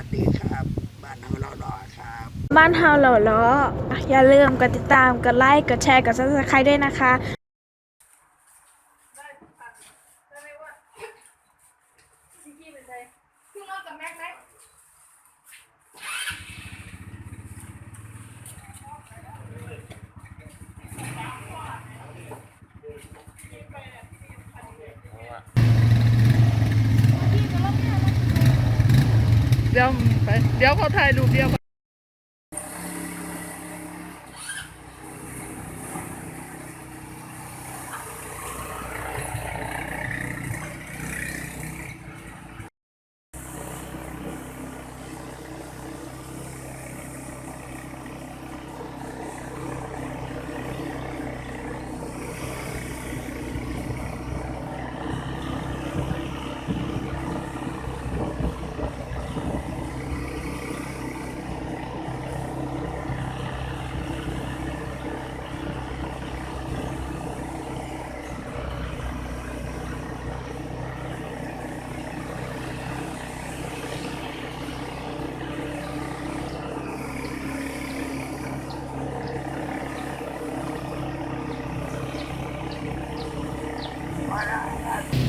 ัสดีครับ บ้านเฮาหล่อล้อครับ บ้านเฮาหล่อล้ออย่าลืมกดติดตาม กดไลค์ กดแชร์ กดซับสไครต์ด้วยนะคะได้ได้ไหมว่าที่เป็นไรขึ้นรถกับแม็กไหม เดี๋ยวไปเดี๋ยวเขาถ่ายรูปเดียว para ganar.